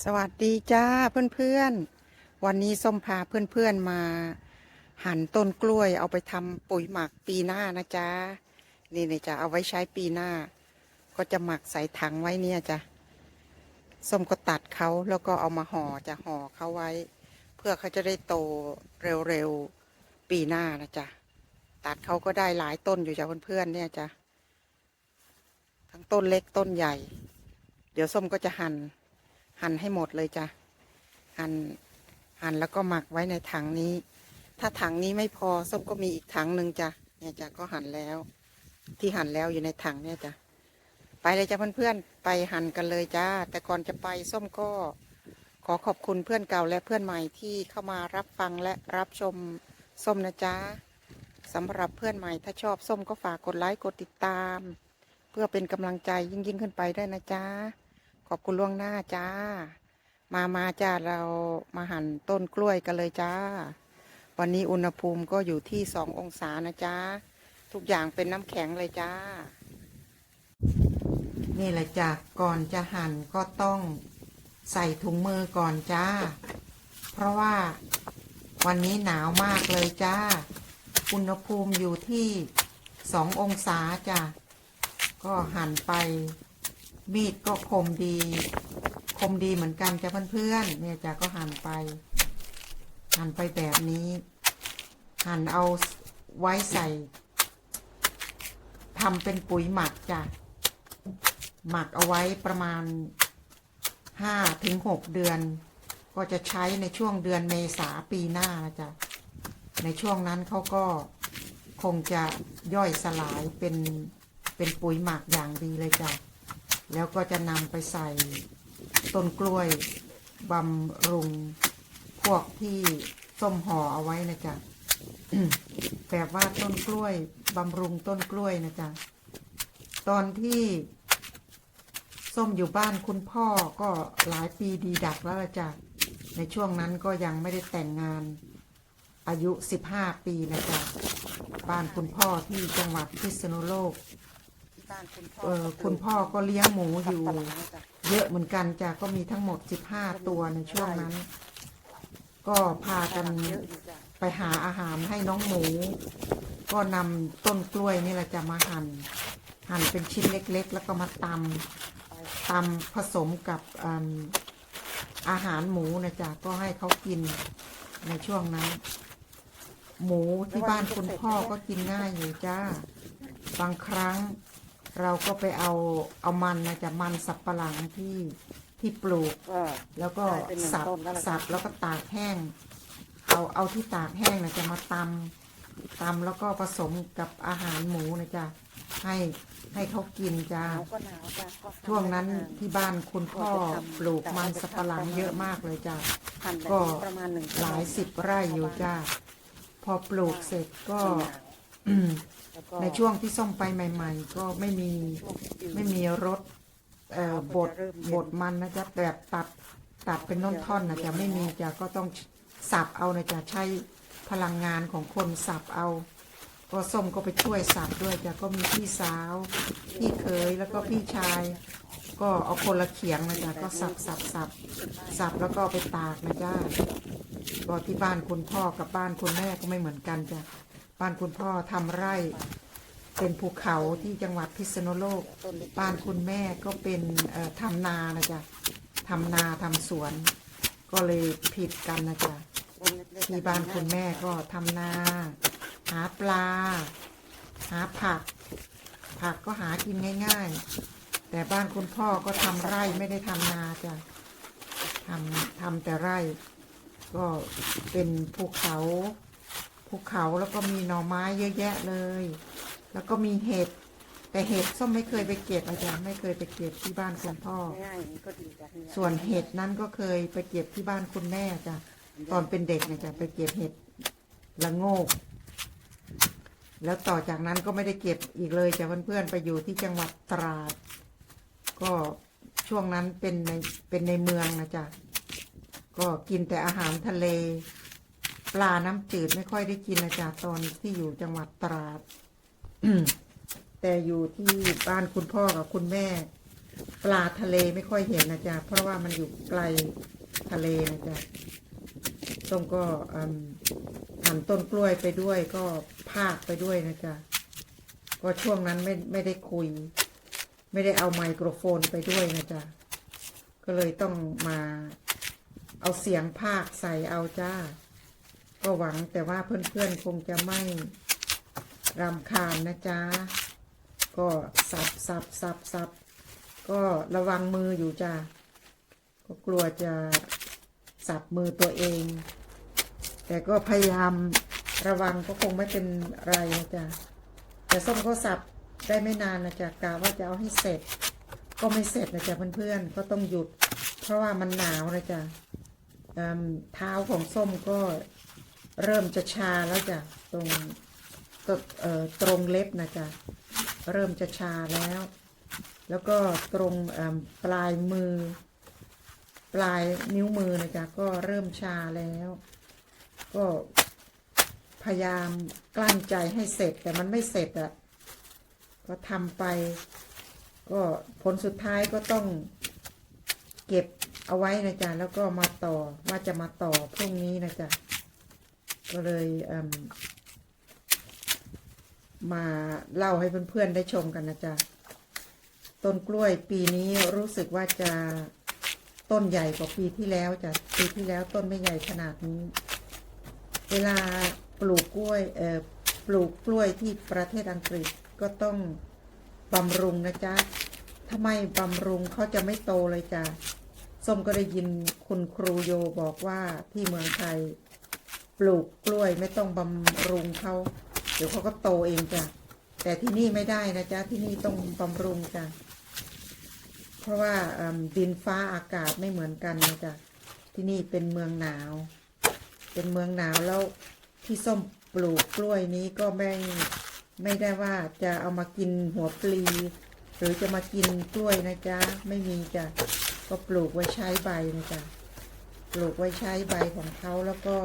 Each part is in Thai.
สวัสดีจ้าเพื่อนๆ วันนี้ส้มพาเพื่อนๆมา หั่นต้นกล้วยเอาไปทำปุ๋ยหมักปีหน้านะจ๊ะนี่เลยจ้ะเอาไว้ใช้ปีหน้า ก็จะหมักใส่ถังไว้เนี่ยจ้ะส้มก็ตัดเขาแล้วก็เอามาห่อจะห่อเขาไว้ เพื่อเขาจะได้โตเร็วๆปีหน้านะจ๊ะตัดเขาก็ได้หลายต้นอยู่จ้ะเพื่อนๆเนี่ยจ้ะทั้งต้นเล็กต้นใหญ่ เดี๋ยวส้มก็จะหั่น หั่นให้หมดเลยจ้ะหั่นหั่นแล้วก็หมักไว้ในถังนี้ ถ้าถังนี้ไม่พอส้มก็มีอีกถังหนึ่งจ้ะเนี่ยจ้ะก็หั่นแล้ว ที่หั่นแล้วอยู่ในถังเนี่ยจ้ะไปเลยจ้ะเพื่อนๆไปหั่นกันเลยจ้า แต่ก่อนจะไปส้มก็ขอขอบคุณเพื่อนเก่าและเพื่อนใหม่ที่เข้ามารับฟังและรับชมส้มนะจ๊ะสำหรับเพื่อนใหม่ถ้าชอบส้มก็ฝากกดไลค์กดติดตาม เพื่อเป็นกำลังใจยิ่งยิ่งๆขึ้นไปได้นะจ๊ะ อบคุณล่วงหน้าจ้า มามาจ้าเรามาหั่นต้นกล้วยกันเลยจ้า วันนี้อุณหภูมิก็อยู่ที่สององศานะจ้า ทุกอย่างเป็นน้ำแข็งเลยจ้า นี่แหละจ้ะก่อนจะหั่นก็ต้องใส่ถุงมือก่อนจ้า เพราะว่าวันนี้หนาวมากเลยจ้า อุณหภูมิอยู่ที่สององศาจ้ะก็หั่นไป มีดก็คมดี คมดีเหมือนกันจ้ะเพื่อนๆเนี่ยจ้ะก็หั่นไป หั่นไปแบบนี้ หั่นเอาไว้ใส่ทำเป็นปุ๋ยหมักจ้ะหมักเอาไว้ประมาณห้าถึงหกเดือน ก็จะใช้ในช่วงเดือนเมษาปีหน้านะจ๊ะในช่วงนั้นเขาก็คงจะย่อยสลายเป็นเป็นปุ๋ยหมักอย่างดีเลยจ้ะ แล้วก็จะนำไปใส่ต้นกล้วยบำรุงพวกที่ส้มห่อเอาไว้นะจ๊ะแบบว่าต้นกล้วยบำรุงต้นกล้วยนะจ๊ะตอนที่ส้มอยู่บ้านคุณพ่อก็หลายปีดีดักแล้วละจ้ะในช่วงนั้นก็ยังไม่ได้แต่งงาน อายุ 15 ปีนะจ๊ะบ้านคุณพ่อที่จังหวัดพิษณุโลก เออคุณพ่อก็เลี้ยงหมูอยู่ เยอะเหมือนกันจ้ะก็มีทั้งหมด 15 ตัวในช่วงนั้น ก็พากันไปหาอาหารให้น้องหมู ก็นำต้นกล้วยนี่แหละจะมาหั่นหั่นเป็นชิ้นเล็กๆ แล้วก็มาตำตำผสมกับอืมอาหารหมูนะจ๊ะก็ให้เขากินในช่วงนั้น หมูที่บ้านคุณพ่อก็กินง่ายอยู่จ้า บางครั้ง เราก็ไปเอาเอามันนะจ๊ะมันสับปะหลังที่ที่ปลูกก็แล้วก็ได้เป็นหนึ่งสับต้นแล้วล่ะ สับแล้วก็ตากแห้ง เอาเอาที่ตากแห้งนะจะมาตำตำแล้วก็ผสมกับอาหารหมูนะจ๊ะให้ให้เขากินจ้า หนาวก็หนาวจ้ะก็ทำช่วงนั้นได้ที่บ้านคุณพ่อปลูกมันสับปะหลังเยอะมากเลยจ้า หั่นแบบก็นี้ประมาณหนึ่งหลายสิบไร่อยู่จ้า พอปลูกเสร็จก็ แล้วก็ในช่วงที่ส้มไปใหม่ ๆ ก็ไม่มีช่วงที่ไม่มีรถเอ่อบดบดมันนะจ๊ะแบบตัดตัดเป็นน้นท่อนนะจ๊ะไม่มีจ้ะก็ต้องสับเอานะจ๊ะใช้พลังงานของคนสับเอา ก็ส้มก็ไปช่วยสับด้วยจ้ะก็มีพี่สาว พี่เคยแล้วก็พี่ชาย ก็เอาคนละเขียงนะจ๊ะก็สับสับสับสับแล้วก็เอาไปตากนะจ๊ะก็ที่บ้านคุณพ่อกับบ้านคุณแม่ก็ไม่เหมือนกันจ้ะ บ้านคุณพ่อทำไร่ เป็นภูเขาที่จังหวัดพิษณุโลก บ้านคุณแม่ก็เป็นทำนานะจ๊ะทำนาทำสวน ก็เลยผิดกันนะจ๊ะที่บ้านคุณแม่ก็ทำนา หาปลา หาผัก ผักก็หากินง่าย ๆ แต่บ้านคุณพ่อก็ทำไร่ไม่ได้ทำนาจ้ะทำทำแต่ไร่ ก็เป็นภูเขา ภูเขาแล้วก็มีหน่อไม้เยอะแยะเลย แล้วก็มีเห็ด แต่เห็ดส้มไม่เคยไปเก็บอาจารย์ไม่เคยไปเก็บที่บ้านคุณพ่อง่ายๆอย่างนี้ก็ดีจ้ะเนี่ยส่วนเห็ดนั้นก็เคยไปเก็บที่บ้านคุณแม่จ้ะตอนเป็นเด็กเนี่ยจ้ะไปเก็บเห็ดละโงก แล้วต่อจากนั้นก็ไม่ได้เก็บอีกเลยจ้ะเพื่อนๆไปอยู่ที่จังหวัดตราด ก็ช่วงนั้นเป็นในเป็นในเมืองนะจ๊ะก็กินแต่อาหารทะเล ปลาน้ำจืดไม่ค่อยได้กินนะจ๊ะตอนที่อยู่จังหวัดตราด แต่อยู่ที่บ้านคุณพ่อกับคุณแม่ ปลาทะเลไม่ค่อยเห็นนะจ๊ะเพราะว่ามันอยู่ไกลทะเลนะจ๊ะส้มก็หั่นต้นกล้วยไปด้วยก็พากไปด้วยนะจ๊ะก็ช่วงนั้นไม่ไม่ได้คุย ไม่ได้เอาไมโครโฟนไปด้วยนะจ๊ะก็เลยต้องมาเอาเสียงภาคใส่เอาจ้า ก็หวังแต่ว่าเพื่อนๆคงจะไม่รำคาญนะจ๊ะ ก็สับสับสับสับก็ระวังมืออยู่จ้าก็กลัวจะสับมือตัวเอง แต่ก็พยายามระวังก็คงไม่เป็นไรนะจ๊ะ แต่ส้มก็สับได้ไม่นานนะจ๊ะกะว่าจะเอาให้เสร็จ ก็ไม่เสร็จนะจ๊ะเพื่อนๆก็ต้องหยุด เพราะว่ามันหนาวนะจ๊ะเอิ่มเท้าของส้มก็ เริ่มจะชาแล้วจ้ะตรงตรงเออตรงเล็บนะจ๊ะเริ่มจะชาแล้ว แล้วก็ตรงปลายมือ ปลายนิ้วมือนะจ๊ะก็เริ่มชาแล้ว ก็พยายามกลั้นใจให้เสร็จแต่มันไม่เสร็จอะก็ทำไป ก็ผลสุดท้ายก็ต้องเก็บเอาไว้นะจ๊ะแล้วก็มาต่อว่าจะมาต่อพรุ่งนี้นะจ๊ะ ก็เลยเมาเล่าให้เพื่อนๆได้ชมกันนะจ๊ะ ต้นกล้วยปีนี้รู้สึกว่าจะต้นใหญ่กว่าปีที่แล้วจ้ะ ปีที่แล้วต้นไม่ใหญ่ขนาดนี้ เวลาปลูกกล้วยเอ่อปลูกกล้วยที่ประเทศอังกฤษก็ต้องบำรุงนะจ๊ะถ้าไม่บำรุงเขาจะไม่โตเลยจ้ะ ส้มก็ได้ยินคุณครูโยบอกว่าที่เมืองไทย ลูกกล้วยไม่ต้องบำรุงเขาเดี๋ยวเขาก็โตเองจ้ะแต่ที่นี่ไม่ได้นะจ๊ะที่นี่ต้องบำรุงจ้ะเพราะว่าเอิ่มดินฟ้าอากาศไม่เหมือนกันนะจ๊ะที่นี่เป็นเมืองหนาว เป็นเมืองหนาวแล้วที่ส้มปลูกกล้วยนี้ก็ไม่ไม่ได้ว่าจะเอามากินหัวปลี หรือจะมากินกล้วยนะจ๊ะไม่มีจ้ะก็ปลูกไว้ใช้ใบนะจ๊ะปลูกไว้ใช้ใบของเขาแล้วก็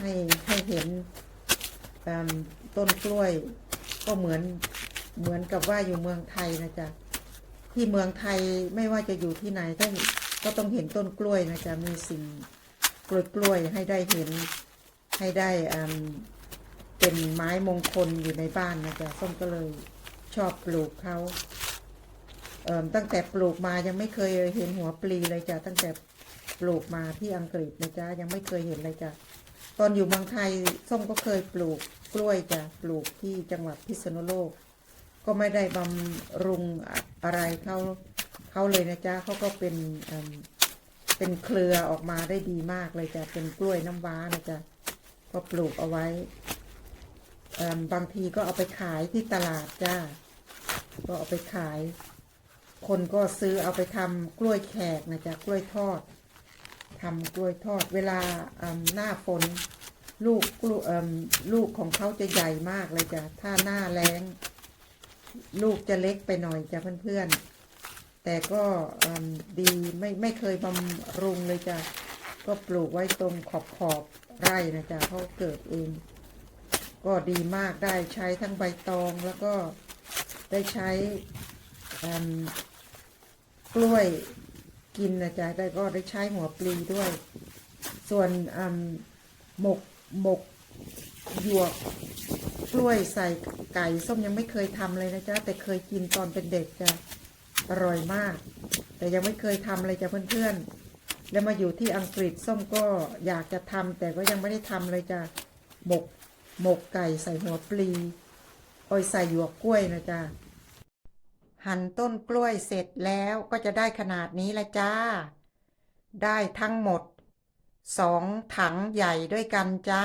ให้ให้เห็นตามต้นกล้วย ก็เหมือนเหมือนกับว่าอยู่เมืองไทยนะจ๊ะที่เมืองไทยไม่ว่าจะอยู่ที่ไหนก็ก็ต้องเห็นต้นกล้วยนะจ๊ะมีสิ่งกล้วยกล้วยให้ได้เห็นให้ได้อ่าเป็นไม้มงคลอยู่ในบ้านนะจ๊ะส้มก็เลยชอบปลูกเขาเอ่อตั้งแต่ปลูกมายังไม่เคยเห็นหัวปลีเลยจ้ะตั้งแต่ปลูกมาที่อังกฤษนะจ๊ะยังไม่เคยเห็นเลยจ้ะ ตอนอยู่เมืองไทยส้มก็เคยปลูกกล้วยจะปลูกที่จังหวัดพิษณุโลก ก็ไม่ได้บำรุงอะไรเขาเขาเลยนะจ๊ะเขาก็เป็นเป็นเครือออกมาได้ดีมากเลยจ้ะเป็นกล้วยน้ำว้านะจ๊ะก็ปลูกเอาไว้บางทีก็เอาไปขายที่ตลาดจ้าก็เอาไปขาย คนก็ซื้อเอาไปทำกล้วยแขกนะจ๊ะกล้วยทอด ทำกล้วยทอดเวลาหน้าฝนลูกกล้วยเอิ่มลูกของเขาจะใหญ่มากเลยจ้ะถ้าหน้าแล้งลูกจะเล็กไปหน่อยจ้ะเพื่อนๆ แต่ก็ดีไม่ไม่เคยบำรุงเลยจ้ะก็ปลูกไว้ตรงขอบขอบไร่นะจ๊ะเขาเกิดเอง ก็ดีมากได้ใช้ทั้งใบตองแล้วก็ได้ใช้กล้วย กินนะจ๊ะได้ก็ได้ใช้หัวปลีด้วย ส่วนหมกหมกหยวกกล้วยใส่ไก่ส้มยังไม่เคยทำเลยนะจ๊ะแต่เคยกินตอนเป็นเด็กจ้ะอร่อยมาก แต่ยังไม่เคยทำเลยจ้ะเพื่อนๆ แล้วมาอยู่ที่อังกฤษส้มก็อยากจะทำแต่ก็ยังไม่ได้ทำเลยจ้ะหมกหมกไก่ใส่หัวปลีโอ้ยใส่หยวกกล้วยนะจ๊ะ หั่นต้นกล้วยเสร็จแล้วก็จะได้ขนาดนี้ละจ้า ได้ทั้งหมดสองถังใหญ่ด้วยกันจ้า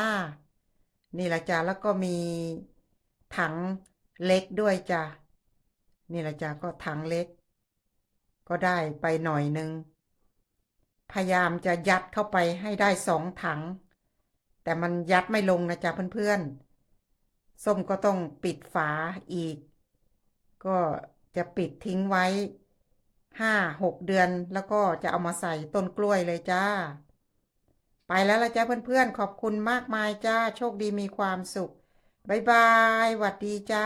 นี่ละจ้ะแล้วก็มีถังเล็กด้วยจ้ะนี่ละจ้ะก็ถังเล็ก ก็ได้ไปหน่อยนึง พยายามจะยัดเข้าไปให้ได้สองถัง แต่มันยัดไม่ลงนะจ๊ะเพื่อนๆส้มก็ต้องปิดฝาอีก ก็ จะปิดทิ้งไว้ห้าหกเดือนแล้วก็จะเอามาใส่ต้นกล้วยเลยจ้า ไปแล้วละจ้าเพื่อนๆ ขอบคุณมากมายจ้า โชคดีมีความสุข บ๊ายบายหวัดดีจ้า